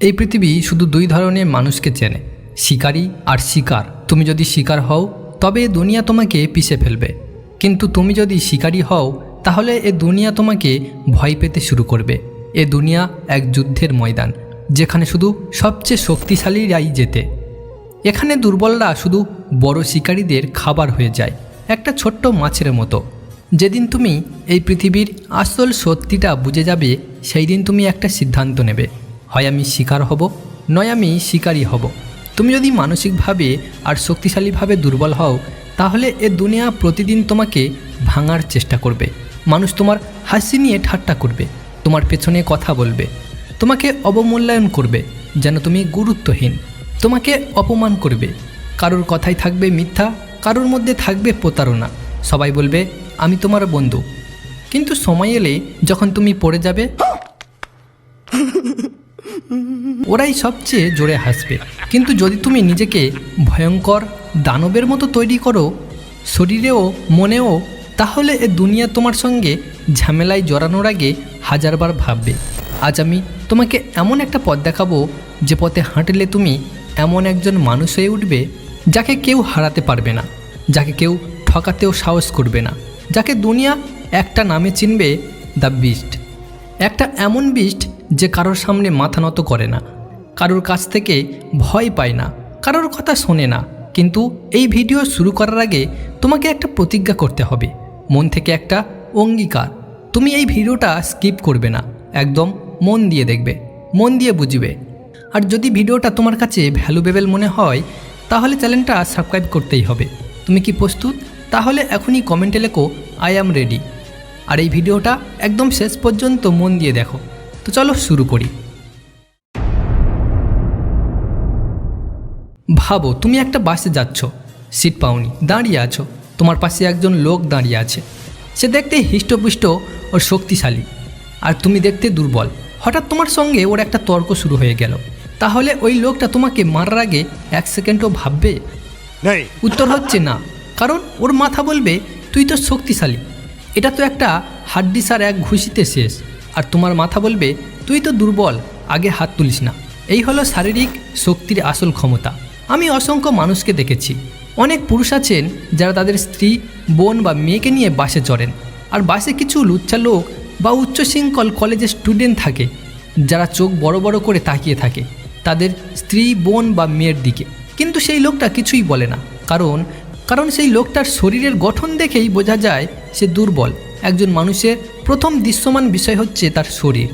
এই পৃথিবী শুধু দুই ধরনের মানুষকে চেনে, শিকারী আর শিকার। তুমি যদি শিকার হও, তবে এ দুনিয়া তোমাকে পিষে ফেলবে। কিন্তু তুমি যদি শিকারী হও, তাহলে এ দুনিয়া তোমাকে ভয় পেতে শুরু করবে। এ দুনিয়া এক যুদ্ধের ময়দান, যেখানে শুধু সবচেয়ে শক্তিশালীরাই যেতে এখানে দুর্বলরা শুধু বড় শিকারীদের খাবার হয়ে যায়, একটা ছোট্ট মাছের মতো। যেদিন তুমি এই পৃথিবীর আসল সত্যিটা বুঝে যাবে সেই দিন তুমি একটা সিদ্ধান্ত নেবে। হয় আমি শিকার হব? নয় আমি শিকারী হব। তুমি যদি মানসিকভাবে আর শক্তিশালীভাবে দুর্বল হও, তাহলে এ দুনিয়া প্রতিদিন তোমাকে ভাঙার চেষ্টা করবে। মানুষ তোমার হাসি নিয়ে ঠাট্টা করবে, তোমার পেছনে কথা বলবে, তোমাকে অবমূল্যায়ন করবে, যেন তুমি গুরুত্বহীন, তোমাকে অপমান করবে। কারোর কথাই থাকবে মিথ্যা, কারোর মধ্যে থাকবে প্রতারণা। সবাই বলবে, আমি তোমার বন্ধু। কিন্তু সময় এলে যখন তুমি পড়ে যাবে ওরাই সবচেয়ে জোরে হাসবে। কিন্তু যদি তুমি নিজেকে ভয়ঙ্কর দানবের মতো তৈরি করো, শরীরেও, মনেও, তাহলে এ দুনিয়া তোমার সঙ্গে ঝামেলায় জড়ানোর আগে হাজারবার ভাববে। আজ আমি তোমাকে এমন একটা পথ দেখাবো যে পথে হাঁটলে তুমি এমন একজন মানুষ হয়ে উঠবে যাকে কেউ হারাতে পারবে না, যাকে কেউ ঠকাতেও সাহস করবে না, যাকে দুনিয়া একটা নামে চিনবে দ্য বিস্ট। একটা এমন বিষ্ট যে কারোর সামনে মাথা নত করে না। কারোর কাছ থেকে ভয় পায় না, কারোর কথা শোনে না। কিন্তু এই ভিডিও শুরু করার আগে তোমাকে একটা প্রতিজ্ঞা করতে হবে। মন থেকে একটা অঙ্গীকার। তুমি এই ভিডিওটা স্কিপ করবে না, একদম মন দিয়ে দেখবে, মন দিয়ে বুঝবে। আর যদি ভিডিওটা তোমার কাছে ভ্যালুবেবল মনে হয়, তাহলে চ্যানেলটা সাবস্ক্রাইব করতেই হবে। তুমি কি প্রস্তুত? তাহলে এখনই কমেন্টে লেখো আই অ্যাম রেডি আর এই ভিডিওটা একদম শেষ পর্যন্ত মন দিয়ে দেখো। তো চলো শুরু করি। ভাবো তুমি একটা বাসে যাচ্ছ সিট পাওনি দাঁড়িয়ে আছো। তোমার পাশে একজন লোক দাঁড়িয়ে আছে। সে দেখতে হৃষ্টপুষ্ট ও শক্তিশালী আর তুমি দেখতে দুর্বল। হঠাৎ তোমার সঙ্গে ওর একটা তর্ক শুরু হয়ে গেল। তাহলে ওই লোকটা তোমাকে মারার আগে এক সেকেন্ডও ভাববে? উত্তর হচ্ছে না কারণ ওর মাথা বলবে তুই তো শক্তিশালী এটা তো একটা হাড্ডিসার এক ঘুষিতে শেষ। আর তোমার মাথা বলবে, তুই তো দুর্বল, আগে হাত তুলিস না। এই হলো শারীরিক শক্তির আসল ক্ষমতা। আমি অসংখ্য মানুষকে দেখেছি। অনেক পুরুষ আছেন যারা তাদের স্ত্রী, বোন বা মেয়েকে নিয়ে বাসে চড়েন। আর বাসে কিছু লুচ্চা লোক বা উচ্চশৃঙ্খল কলেজের স্টুডেন্ট থাকে, যারা চোখ বড় বড় করে তাকিয়ে থাকে তাদের স্ত্রী, বোন বা মেয়ের দিকে। কিন্তু সেই লোকটা কিছুই বলে না, কারণ কারণ সেই লোকটার শরীরের গঠন দেখেই বোঝা যায় সে দুর্বল। একজন মানুষের প্রথম দৃশ্যমান বিষয় হচ্ছে তার শরীর।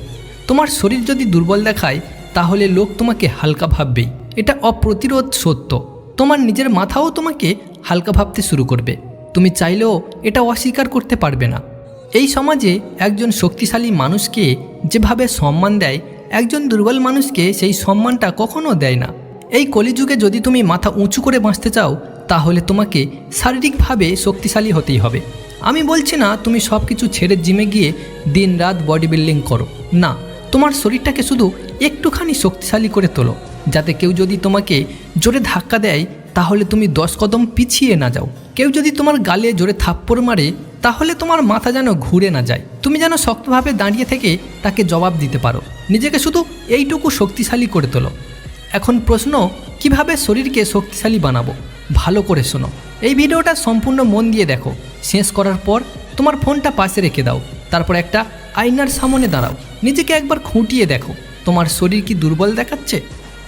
তোমার শরীর যদি দুর্বল দেখায়, তাহলে লোক তোমাকে হালকা ভাববেই। এটা অপ্রতিরোধ সত্য। তোমার নিজের মাথাও তোমাকে হালকা ভাবতে শুরু করবে। তুমি চাইলেও এটা অস্বীকার করতে পারবে না। এই সমাজে একজন শক্তিশালী মানুষকে যেভাবে সম্মান দেয়, একজন দুর্বল মানুষকে সেই সম্মানটা কখনো দেয় না। এই কলিযুগে যদি তুমি মাথা উঁচু করে বাঁচতে চাও তাহলে তোমাকে শারীরিকভাবে শক্তিশালী হতেই হবে। আমি বলছি না তুমি সব কিছু ছেড়ে জিমে গিয়ে দিন রাত বডি বিল্ডিং করো। না, তোমার শরীরটাকে শুধু একটুখানি শক্তিশালী করে তোলো। যাতে কেউ যদি তোমাকে জোরে ধাক্কা দেয়, তাহলে তুমি দশ কদম পিছিয়ে না যাও। কেউ যদি তোমার গালে জোরে থাপ্পড় মারে, তাহলে তোমার মাথা যেন ঘুরে না যায়। তুমি যেন শক্তভাবে দাঁড়িয়ে থেকে তাকে জবাব দিতে পারো। নিজেকে শুধু এইটুকু শক্তিশালী করে তোলো। এখন প্রশ্ন, কীভাবে শরীরকে শক্তিশালী বানাবো? ভালো করে শোনো। এই ভিডিওটা সম্পূর্ণ মন দিয়ে দেখো। শেষ করার পর তোমার ফোনটা পাশে রেখে দাও। তারপর একটা আয়নার সামনে দাঁড়াও। নিজেকে একবার খুঁটিয়ে দেখো। তোমার শরীর কি দুর্বল দেখাচ্ছে?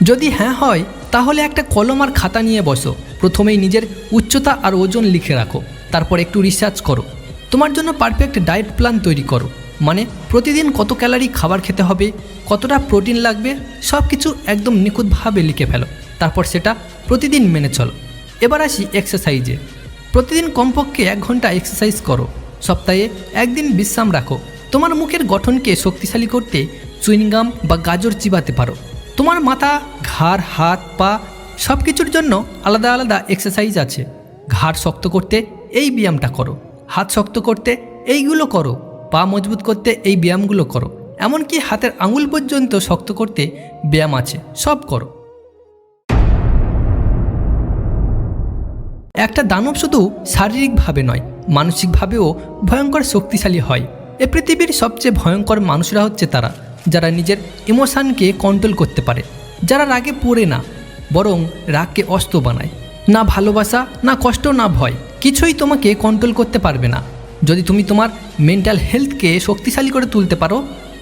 যদি হ্যাঁ হয়, তাহলে একটা কলম আর খাতা নিয়ে বসো। প্রথমেই নিজের উচ্চতা আর ওজন লিখে রাখো। তারপর একটু রিসার্চ করো। তোমার জন্য পারফেক্ট ডায়েট প্ল্যান তৈরি করো। মানে প্রতিদিন কত ক্যালারি খাবার খেতে হবে, কতটা প্রোটিন লাগবে সব কিছু একদম নিখুঁতভাবে লিখে ফেলো। তারপর সেটা প্রতিদিন মেনে চলো। এবার আসি এক্সারসাইজে প্রতিদিন কমপক্ষে এক ঘণ্টা এক্সারসাইজ করো। সপ্তাহে একদিন বিশ্রাম রাখো। তোমার মুখের গঠনকে শক্তিশালী করতে চুইংগাম বা গাজর চিবাতে পারো। তোমার মাথা, ঘাড়, হাত, পা সব কিছুর জন্য আলাদা আলাদা এক্সারসাইজ আছে। ঘাড় শক্ত করতে এই ব্যায়ামটা করো। হাত শক্ত করতে এইগুলো করো। পা মজবুত করতে এই ব্যায়ামগুলো করো। এমনকি হাতের আঙুল পর্যন্ত শক্ত করতে ব্যায়াম আছে। সব করো। একটা দানব শুধু শারীরিকভাবে নয়, মানসিকভাবেও ভয়ঙ্কর শক্তিশালী হয়। এ পৃথিবীর সবচেয়ে ভয়ঙ্কর মানুষরা হচ্ছে তারা, যারা নিজের ইমোশানকে কন্ট্রোল করতে পারে। যারা রাগে পড়ে না, বরং রাগকে অস্ত্র বানায়। না ভালোবাসা, না কষ্ট, না ভয়, কিছুই তোমাকে কন্ট্রোল করতে পারবে না। যদি তুমি তোমার মেন্টাল হেলথকে শক্তিশালী করে তুলতে পারো,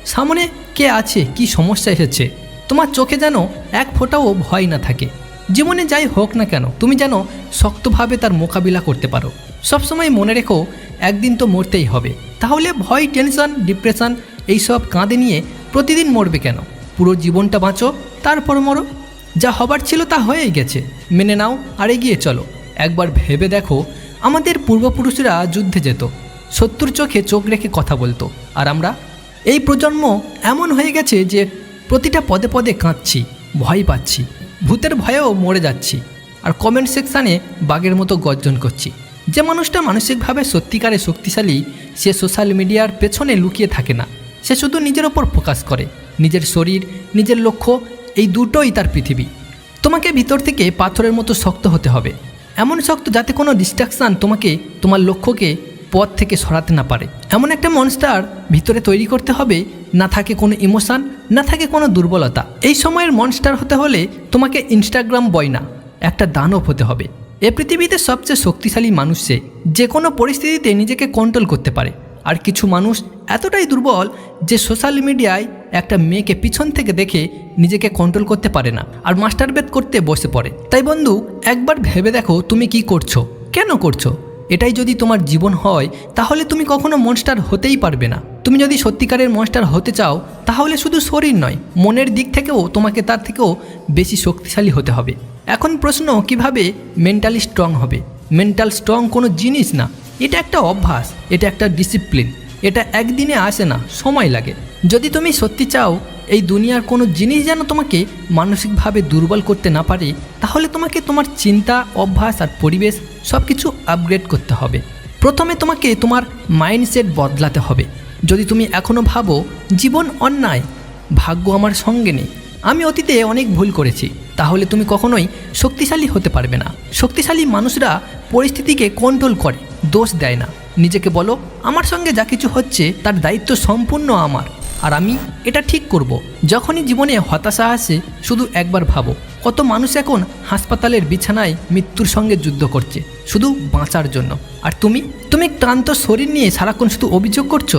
সামনে কে আছে, কি সমস্যা এসেছে, তোমার চোখে যেন এক ফোঁটাও ভয় না থাকে। জীবনে যাই হোক না কেন, তুমি যেন শক্তভাবে তার মোকাবিলা করতে পারো। সবসময় মনে রেখো, একদিন তো মরতেই হবে। তাহলে ভয়, টেনশন, ডিপ্রেশন এইসব কাঁধে নিয়ে প্রতিদিন মরবে কেন? পুরো জীবনটা বাঁচো, তারপর মরো। যা হবার ছিল তা হয়েই গেছে। মেনে নাও আর এগিয়ে চলো। একবার ভেবে দেখো, আমাদের পূর্বপুরুষরা যুদ্ধে যেত। শত্রুর চোখে চোখ রেখে কথা বলতো। আর আমরা, এই প্রজন্ম এমন হয়ে গেছে যে প্রতিটা পদে পদে কাঁদছি, ভয় পাচ্ছি। ভূতের ভয়েও মরে যাচ্ছি। আর কমেন্ট সেকশানে বাঘের মতো গর্জন করছি। যে মানুষটা মানসিকভাবে সত্যিকারে শক্তিশালী, সে সোশ্যাল মিডিয়ার পেছনে লুকিয়ে থাকে না। সে শুধু নিজের ওপর ফোকাস করে। নিজের শরীর, নিজের লক্ষ্য, এই দুটোই তার পৃথিবী। তোমাকে ভিতর থেকে পাথরের মতো শক্ত হতে হবে। এমন শক্ত যাতে কোনো ডিস্ট্রাকশান তোমাকে, তোমার লক্ষ্যকে পথ থেকে সরাতে না পারে। এমন একটা মনস্টার ভিতরে তৈরি করতে হবে, না থাকে কোনো ইমোশান না থাকে কোনো দুর্বলতা। এই সময়ের মনস্টার হতে হলে তোমাকে ইনস্টাগ্রাম বয় না, একটা দানব হতে হবে। এ পৃথিবীতে সবচেয়ে শক্তিশালী মানুষ সে, যে কোনো পরিস্থিতিতে নিজেকে কন্ট্রোল করতে পারে। আর কিছু মানুষ এতটাই দুর্বল যে সোশ্যাল মিডিয়ায় একটা মেয়েকে পিছন থেকে দেখে নিজেকে কন্ট্রোল করতে পারে না আর মাস্টারবেদ করতে বসে পড়ে। তাই বন্ধু, একবার ভেবে দেখো তুমি কি করছ। কেন করছ? এটাই যদি তোমার জীবন হয়, তাহলে তুমি কখনো মনস্টার হতেই পারবে না। তুমি যদি সত্যিকারের মনস্টার হতে চাও, তাহলে শুধু শরীর নয়, মনের দিক থেকেও, তোমাকে তার থেকেও বেশি শক্তিশালী হতে হবে। এখন প্রশ্ন, কীভাবে মেন্টালি স্ট্রং হবে? মেন্টাল স্ট্রং কোনো জিনিস না। এটা একটা অভ্যাস, এটা একটা ডিসিপ্লিন এটা একদিনে আসে না, সময় লাগে। যদি তুমি সত্যি চাও, এই দুনিয়ার কোনো জিনিস যেন তোমাকে মানসিকভাবে দুর্বল করতে না পারে, তাহলে তোমাকে তোমার চিন্তা, অভ্যাস আর পরিবেশ সব কিছু আপগ্রেড করতে হবে। প্রথমে তোমাকে তোমার মাইন্ডসেট বদলাতে হবে। যদি তুমি এখনও ভাবো, জীবন অন্যায়, ভাগ্য আমার সঙ্গে নেই, আমি অতীতে অনেক ভুল করেছি, তাহলে তুমি কখনোই শক্তিশালী হতে পারবে না। শক্তিশালী মানুষরা পরিস্থিতিকে কন্ট্রোল করে, দোষ দেয় না। নিজেকে বলো, আমার সঙ্গে যা কিছু হচ্ছে, তার দায়িত্ব সম্পূর্ণ আমার, আর আমি এটা ঠিক করব। যখনই জীবনে হতাশা আসে, শুধু একবার ভাবো, কত মানুষ এখন হাসপাতালের বিছানায় মৃত্যুর সঙ্গে যুদ্ধ করছে, শুধু বাঁচার জন্য। আর তুমি? তুমি ক্লান্ত শরীর নিয়ে সারাক্ষণ শুধু অভিযোগ করছ?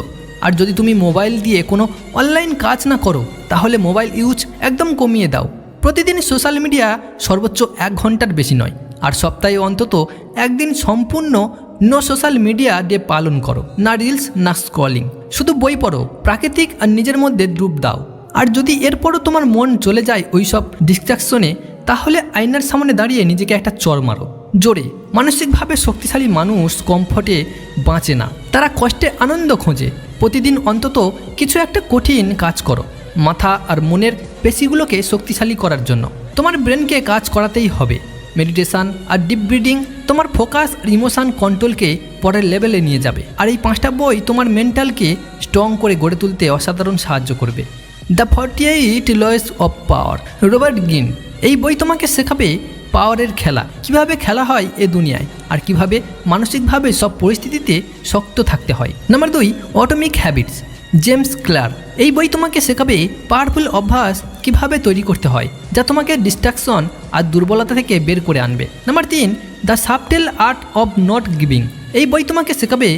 আর যদি তুমি মোবাইল দিয়ে কোনো অনলাইন কাজ না করো, তাহলে মোবাইল ইউজ একদম কমিয়ে দাও। প্রতিদিন সোশ্যাল মিডিয়া সর্বোচ্চ এক ঘণ্টার বেশি নয়, আর সপ্তাহে অন্তত একদিন সম্পূর্ণ নো সোশ্যাল মিডিয়া ডে পালন করো, না রিলস না স্ক্রলিং শুধু বই পড়ো, প্রাকৃতিক আর নিজের মধ্যে ডুব দাও। আর যদি এরপরও তোমার মন চলে যায় ওই সব ডিস্ট্রাকশনে তাহলে আয়নার সামনে দাঁড়িয়ে নিজেকে একটা চর মারো। জোরে, মানসিকভাবে শক্তিশালী মানুষ কমফর্টে বাঁচে না। তারা কষ্টে আনন্দ খোঁজে। প্রতিদিন অন্তত কিছু একটা কঠিন কাজ করো। মাথা আর মনের পেশিগুলোকে শক্তিশালী করার জন্য। তোমার ব্রেনকে কাজ করাতেই হবে। মেডিটেশান আর ডিপ ব্রিডিং তোমার ফোকাস আর ইমোশান কন্ট্রোলকে পরের লেভেলে নিয়ে যাবে। আর এই পাঁচটা বই তোমার মেন্টালকে স্ট্রং করে গড়ে তুলতে অসাধারণ সাহায্য করবে। The forty eight laws of power Robert Greene এই বই তোমাকে শেখাবে পাওয়ারের খেলা। কীভাবে খেলা হয় এ দুনিয়ায়? আর কীভাবে মানসিকভাবে সব পরিস্থিতিতে শক্ত থাকতে হয়? নাম্বার দুই অটোমিক হ্যাবিটস জেমস ক্লার এই বই তোমাকে শেখাবে পাওয়ারফুল অভ্যাস কীভাবে তৈরি করতে হয়, যা তোমাকে ডিস্ট্রাকশন আর দুর্বলতা থেকে বের করে আনবে। নাম্বার তিন, the subtle art of not giving, এই বই তোমাকে শেখাবে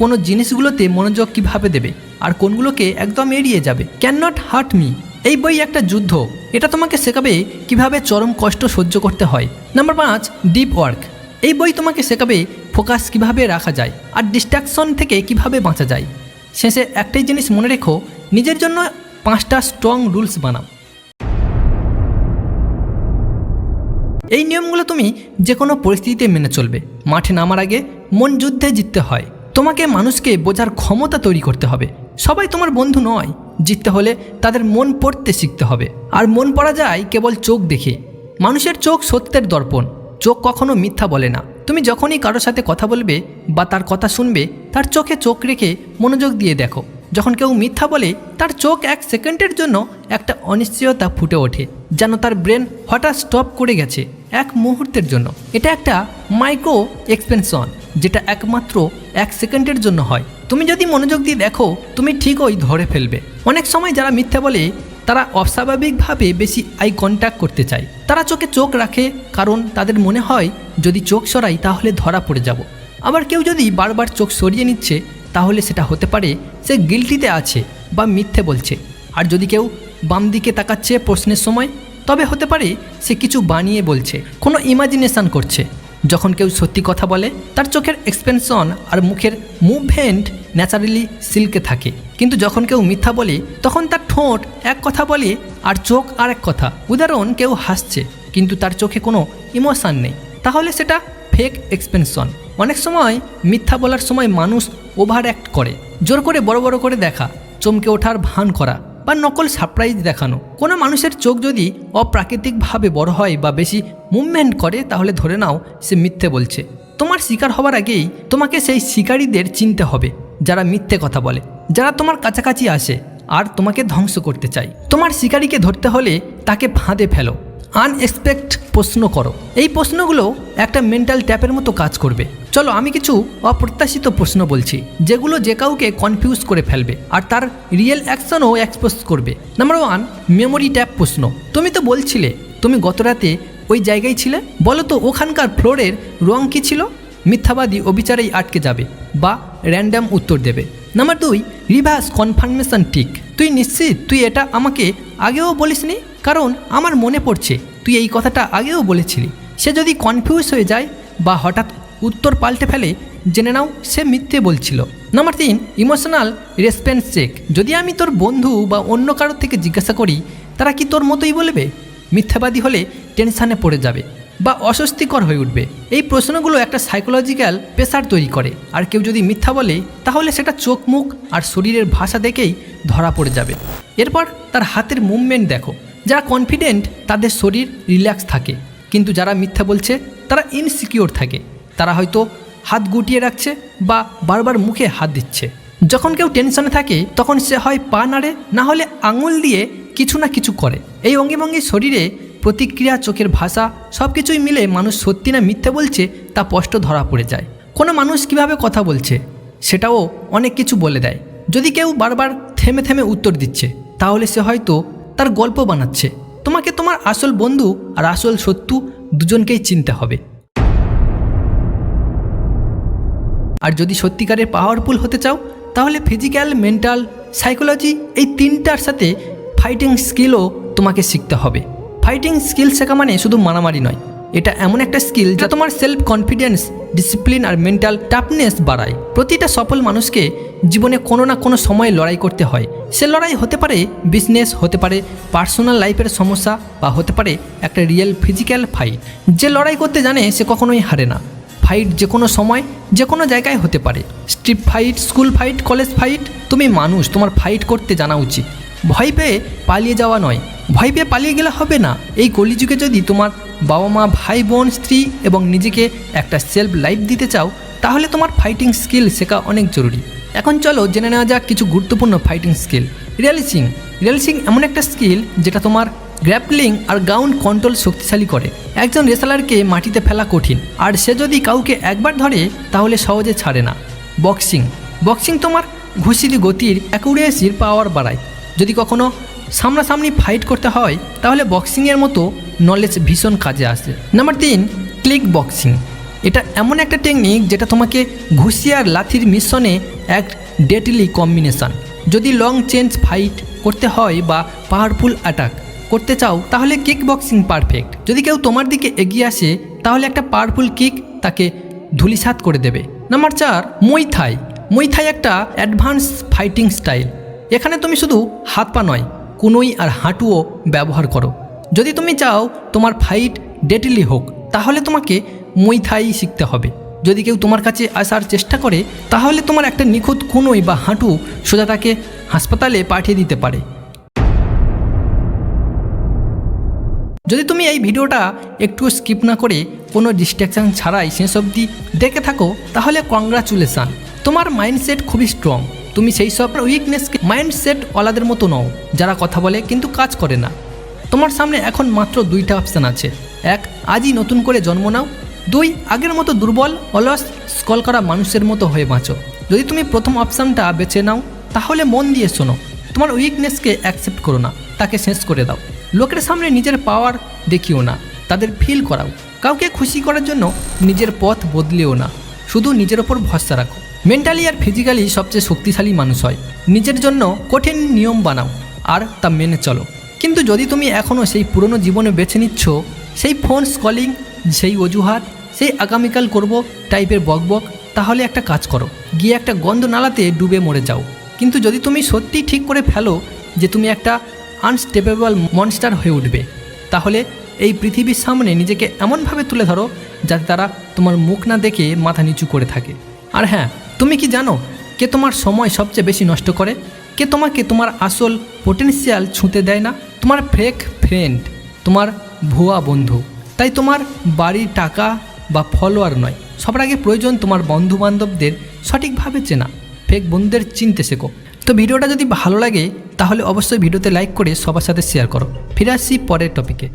কোনো জিনিসগুলোতে মনোযোগ কীভাবে দেবে আর কোনগুলোকে একদম এড়িয়ে যাবে। ক্যান নট হার্ট মি এই বই একটা যুদ্ধ, এটা তোমাকে শেখাবে কীভাবে চরম কষ্ট সহ্য করতে হয়। নাম্বার পাঁচ, ডিপ ওয়ার্ক, এই বই তোমাকে শেখাবে ফোকাস কীভাবে রাখা যায় আর ডিস্ট্রাকশন থেকে কীভাবে বাঁচা যায়। শেষে একটাই জিনিস মনে রেখো, নিজের জন্য পাঁচটা স্ট্রং রুলস বানাও। এই নিয়মগুলো তুমি যে কোনো পরিস্থিতিতে মেনে চলবে। মাঠে নামার আগে মন যুদ্ধে জিততে হয়। তোমাকে মানুষকে বোঝার ক্ষমতা তৈরি করতে হবে। সবাই তোমার বন্ধু নয়। জিততে হলে তাদের মন পড়তে শিখতে হবে। আর মন পড়া যায় কেবল চোখ দেখে। মানুষের চোখ সত্যের দর্পণ। চোখ কখনো মিথ্যা বলে না। তুমি যখনই কারোর সাথে কথা বলবে বা তার কথা শুনবে তার চোখে চোখ রেখে মনোযোগ দিয়ে দেখো। যখন কেউ মিথ্যা বলে, তার চোখ এক সেকেন্ডের জন্য একটা অনিশ্চয়তা ফুটে ওঠে, যেন তার ব্রেন হঠাৎ স্টপ করে গেছে এক মুহূর্তের জন্য। এটা একটা মাইক্রো এক্সপেনশন যেটা একমাত্র এক সেকেন্ডের জন্য হয়। তুমি যদি মনোযোগ দিয়ে দেখো, তুমি ঠিকই ধরে ফেলবে। অনেক সময় যারা মিথ্যা বলে, তারা অস্বাভাবিকভাবে বেশি আই কন্ট্যাক্ট করতে চায়। তারা চোখে চোখ রাখে, কারণ তাদের মনে হয়, যদি চোখ সরাই, তাহলে ধরা পড়ে যাব। আবার কেউ যদি বারবার চোখ সরিয়ে নিচ্ছে, তাহলে সেটা হতে পারে সে গিলটিতে আছে বা মিথ্যে বলছে। আর যদি কেউ বাম দিকে তাকাচ্ছে প্রশ্নের সময়, তবে হতে পারে সে কিছু বানিয়ে বলছে, কোনো ইমাজিনেশন করছে। যখন কেউ সত্যি কথা বলে, তার চোখের এক্সপেনশন আর মুখের মুভমেন্ট ন্যাচারালি সিল্কে থাকে। কিন্তু যখন কেউ মিথ্যা বলে, তখন তার ঠোঁট এক কথা বলে আর চোখ আর এক কথা। উদাহরণ, কেউ হাসছে, কিন্তু তার চোখে কোনো ইমোশান নেই। তাহলে সেটা ফেক এক্সপেনশন অনেক সময় মিথ্যা বলার সময় মানুষ ওভার অ্যাক্ট করে। জোর করে বড় বড় করে দেখা, চমকে ওঠার ভান করা বা নকল সারপ্রাইজ দেখানো। কোনো মানুষের চোখ যদি অপ্রাকৃতিকভাবে বড় হয় বা বেশি মুভমেন্ট করে, তাহলে ধরে নাও সে মিথ্যে বলছে। তোমার শিকার হওয়ার আগেই তোমাকে সেই শিকারীদের চিনতে হবে, যারা মিথ্যে কথা বলে। যারা তোমার কাছাকাছি আসে আর তোমাকে ধ্বংস করতে চায়। তোমার শিকারীকে ধরতে হলে তাকে ফাঁদে ফেলো। আনএক্সপেক্ট প্রশ্ন করো। এই প্রশ্নগুলো একটা মেন্টাল ট্যাপের মতো কাজ করবে। চলো আমি কিছু অপ্রত্যাশিত প্রশ্ন বলছি, যেগুলো যে কাউকে কনফিউজ করে ফেলবে, আর তার রিয়েল অ্যাকশনও এক্সপোজ করবে। নাম্বার ওয়ান মেমোরি ট্যাপ প্রশ্ন। তুমি তো বলছিলে, তুমি গত রাতে ওই জায়গায় ছিলে? বলো তো, ওখানকার ফ্লোরের রং কী ছিল? মিথ্যাবাদী অবিচারেই আটকে যাবে, বা র্যান্ডাম উত্তর দেবে। নাম্বার দুই রিভার্স কনফার্মেশন টিক তুই নিশ্চিত তুই এটা আমাকে আগেও বলিসনি? কারণ আমার মনে পড়ছে, তুই এই কথাটা আগেও বলেছিলি। সে যদি কনফিউজ হয়ে যায় বা হঠাৎ উত্তর পাল্টে ফেলে, জেনে নাও সে মিথ্যে বলছিল। নাম্বার তিন ইমোশনাল রেসপেন্স চেক যদি আমি তোর বন্ধু বা অন্য কারোর থেকে জিজ্ঞাসা করি, তারা কি তোর মতোই বলবে? মিথ্যাবাদী হলে টেনশানে পড়ে যাবে। বা অস্বস্তিকর হয়ে উঠবে। এই প্রশ্নগুলো একটা সাইকোলজিক্যাল প্রেসার তৈরি করে। আর কেউ যদি মিথ্যা বলে, তাহলে সেটা চোখ, মুখ আর শরীরের ভাষা দেখেই ধরা পড়ে যাবে। এরপর তার হাতের মুভমেন্ট দেখো। যারা কনফিডেন্ট তাদের শরীর রিল্যাক্স থাকে। কিন্তু যারা মিথ্যা বলছে, তারা ইনসিকিওর থাকে। তারা হয়তো হাত গুটিয়ে রাখছে বা বারবার মুখে হাত দিচ্ছে। যখন কেউ টেনশনে থাকে, তখন সে হয় পা নাড়ে, না হলে আঙুল দিয়ে কিছু না কিছু করে। এই অঙ্গিভঙ্গি শরীরে প্রতিক্রিয়া চোখের ভাষা সব কিছুই মিলে মানুষ সত্যি না মিথ্যে বলছে তা স্পষ্ট ধরা পড়ে যায়। কোনো মানুষ কীভাবে কথা বলছে সেটাও অনেক কিছু বলে দেয়। যদি কেউ বারবার থেমে থেমে উত্তর দিচ্ছে, তাহলে সে হয়তো তার গল্প বানাচ্ছে। তোমাকে তোমার আসল বন্ধু আর আসল শত্রু দুজনকেই চিনতে হবে। আর যদি সত্যিকারের পাওয়ারফুল হতে চাও, তাহলে ফিজিক্যাল মেন্টাল সাইকোলজি এই তিনটার সাথে ফাইটিং স্কিলও তোমাকে শিখতে হবে। ফাইটিং স্কিল শেখা মানে শুধু মারামারি নয়। এটা এমন একটা স্কিল যা তোমার সেলফ কনফিডেন্স ডিসিপ্লিন আর মেন্টাল টাফনেস বাড়ায়। প্রতিটা সফল মানুষকে জীবনে কোনো না কোনো সময়ে লড়াই করতে হয়। সে লড়াই হতে পারে বিজনেস হতে পারে পার্সোনাল লাইফের সমস্যা বা হতে পারে একটা রিয়েল ফিজিক্যাল ফাইট যে লড়াই করতে জানে সে কখনোই হারে না। ফাইট যে কোনো সময়, যে কোনো জায়গায় হতে পারে। Street fight school fight college fight তুমি মানুষ, তোমার ফাইট করতে জানা উচিত। ভয় পেয়ে পালিয়ে যাওয়া নয়। ভয় পেয়ে পালিয়ে গেলে হবে না। এই কলিযুগে যদি তোমার বাবা মা ভাই বোন স্ত্রী এবং নিজেকে একটা সেলফ লাইফ দিতে চাও, তাহলে তোমার ফাইটিং স্কিল শেখা অনেক জরুরি। এখন চলো জেনে নেওয়া যাক কিছু গুরুত্বপূর্ণ ফাইটিং স্কিল রিয়ালিসিং রিয়ালিসিং এমন একটা স্কিল যেটা তোমার গ্র্যাপলিং আর গ্রাউন্ড কন্ট্রোল শক্তিশালী করে। একজন রেসালারকে মাটিতে ফেলা কঠিন, আর সে যদি কাউকে একবার ধরে, তাহলে সহজে ছাড়ে না। বক্সিং বক্সিং তোমার ঘুষির গতির অ্যাকুরেসির পাওয়ার বাড়ায়। যদি কখনো সামনাসামনি ফাইট করতে হয়, তাহলে বক্সিংয়ের মতো নলেজ ভীষণ কাজে আসে। নাম্বার তিন ক্লিক বক্সিং এটা এমন একটা টেকনিক যেটা তোমাকে ঘুষি আর লাথির মিশ্রণে এক ডেটলি কম্বিনেশান যদি লং চেঞ্জ ফাইট করতে হয় বা পাওয়ারফুল অ্যাটাক করতে চাও, তাহলে কিক বক্সিং পারফেক্ট যদি কেউ তোমার দিকে এগিয়ে আসে, তাহলে একটা পাওয়ারফুল কিক তাকে ধুলিসাৎ করে দেবে। নাম্বার চার মৈথাই মৈথাই একটা অ্যাডভান্স ফাইটিং স্টাইল এখানে তুমি শুধু হাত পা নয় কুনোই আর হাঁটুও ব্যবহার করো। যদি তুমি চাও তোমার ফাইট ডেটলি হোক, তাহলে তোমাকে মৈথাই শিখতে হবে। যদি কেউ তোমার কাছে আসার চেষ্টা করে, তাহলে তোমার একটা নিখুঁত কুনোই বা হাঁটু সোজা তাকে হাসপাতালে পাঠিয়ে দিতে পারে। যদি তুমি এই ভিডিওটা একটু স্কিপ না করে কোনো ডিস্ট্রাকশান ছাড়াই শেষ অবধি দেখে থাকো, তাহলে কংগ্রাচুলেশান। তোমার মাইন্ডসেট খুবই স্ট্রং তুমি সেই সব উইকনেসকে মাইন্ডসেট ওয়ালাদের মতো নও, যারা কথা বলে কিন্তু কাজ করে না। তোমার সামনে এখন মাত্র দুইটা অপশান আছে। এক, আজই নতুন করে জন্ম নাও। দুই, আগের মতো দুর্বল, অলস স্কল করা মানুষের মতো হয়ে বাঁচো। যদি তুমি প্রথম অপশানটা বেছে নাও, তাহলে মন দিয়ে শোনো। তোমার উইকনেসকে অ্যাকসেপ্ট করো না, তাকে শেষ করে দাও। লোকের সামনে নিজের পাওয়ার দেখিও না, তাদের ফিল করাও। কাউকে খুশি করার জন্য নিজের পথ বদলেও না। শুধু নিজের ওপর ভরসা রাখো। মেন্টালি আর ফিজিক্যালি সবচেয়ে শক্তিশালী মানুষ হয়। নিজের জন্য কঠিন নিয়ম বানাও আর তা মেনে চলো। কিন্তু যদি তুমি এখনও সেই পুরনো জীবনে বেছে নিচ্ছ, সেই ফোন স্কলিং সেই অজুহাত, সেই আগামীকাল করব টাইপের বকবক তাহলে একটা কাজ করো। গিয়ে একটা গন্ধ নালাতে ডুবে মরে যাও। কিন্তু যদি তুমি সত্যি ঠিক করে ফেলো যে তুমি একটা আনস্টেপেবল মনস্টার হয়ে উঠবে, তাহলে এই পৃথিবীর সামনে নিজেকে এমনভাবে তুলে ধরো যাতে তারা তোমার মুখ না দেখে মাথা নিচু করে থাকে। আর হ্যাঁ তুমি কি জানো কে তোমার সময় সবচেয়ে বেশি নষ্ট করে? কে তোমাকে তোমার আসল পোটেন্সিয়াল ছুঁতে দেয় না? তোমার ফেক ফ্রেন্ড তোমার ভুয়া বন্ধু। তাই তোমার বাড়ির টাকা বা ফলোয়ার নয়। সবার আগে প্রয়োজন তোমার বন্ধু বান্ধবদের সঠিকভাবে চেনা। ফেক বন্ধুদের চিনতে শেখো। তো ভিডিওটা যদি ভালো লাগে, তাহলে অবশ্যই ভিডিওতে লাইক করে সবার সাথে শেয়ার করো। ফিরে আসি পরের টপিকে